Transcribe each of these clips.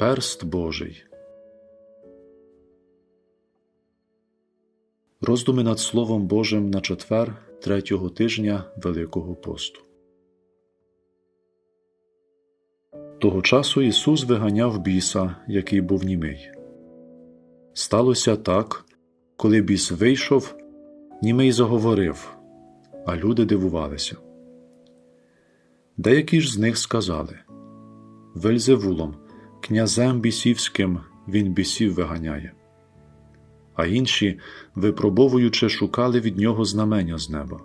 Перст Божий. Роздуми над Словом Божим на четвер третього тижня Великого посту. Того часу Ісус виганяв біса, який був німий. Сталося так, коли біс вийшов, німий заговорив, а люди дивувалися. Деякі ж з них сказали Вельзевулом, князем бісівським він бісів виганяє. А інші, випробовуючи, шукали від нього знамення з неба.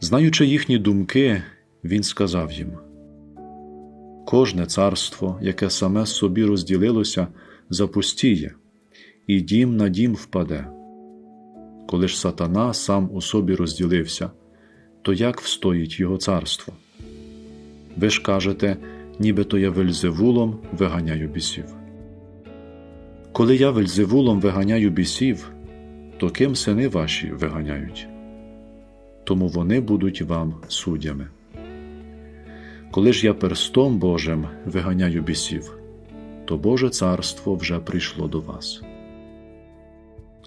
Знаючи їхні думки, він сказав їм Кожне царство, яке саме собі розділилося, запустіє, і дім на дім впаде. Коли ж сатана сам у собі розділився, то як встоїть його царство? Ви ж кажете, нібито я вельзевулом виганяю бісів. Коли я вельзевулом виганяю бісів, то ким сини ваші виганяють? Тому вони будуть вам суддями. Коли ж я перстом Божим виганяю бісів, то Боже царство вже прийшло до вас.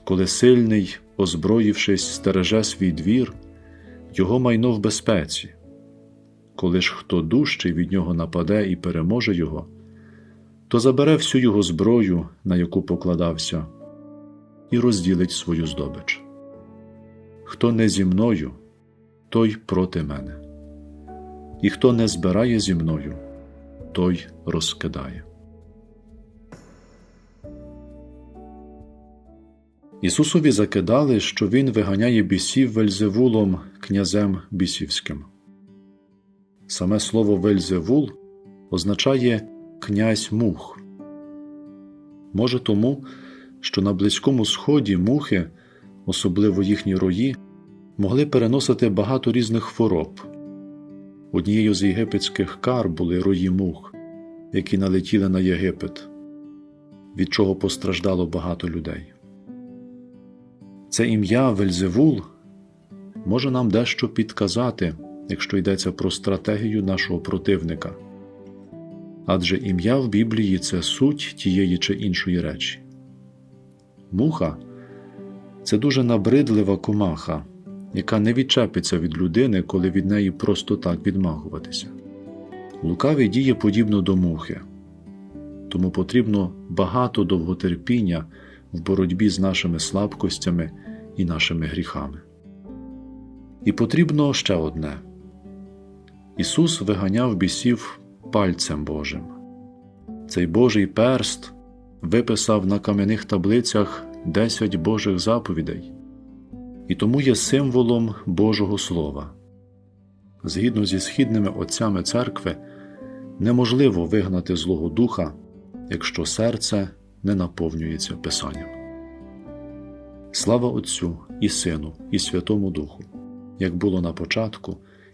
Коли сильний, озброївшись, стереже свій двір, його майно в безпеці, коли ж хто дужчий від нього нападе і переможе його, то забере всю його зброю, на яку покладався, і розділить свою здобич. Хто не зі мною, той проти мене, і хто не збирає зі мною, той розкидає. Ісусові закидали, що Він виганяє бісів Вельзевулом, князем бісівським. Саме слово Вельзевул означає князь мух. Може тому, що на Близькому Сході мухи, особливо їхні рої, могли переносити багато різних хвороб. Однією з єгипетських кар були рої мух, які налетіли на Єгипет, від чого постраждало багато людей. Це ім'я Вельзевул може нам дещо підказати, якщо йдеться про стратегію нашого противника. Адже ім'я в Біблії це суть тієї чи іншої речі. Муха це дуже набридлива комаха, яка не відчепиться від людини, коли від неї просто так відмахуватися. Лукавий діє подібно до мухи, тому потрібно багато довготерпіння в боротьбі з нашими слабкостями і нашими гріхами. І потрібно ще одне Ісус виганяв бісів пальцем Божим. Цей Божий перст виписав на кам'яних таблицях десять Божих заповідей, і тому є символом Божого Слова. Згідно зі східними отцями церкви, неможливо вигнати Злого Духа, якщо серце не наповнюється Писанням. Слава Отцю і Сину, і Святому Духу, як було на початку,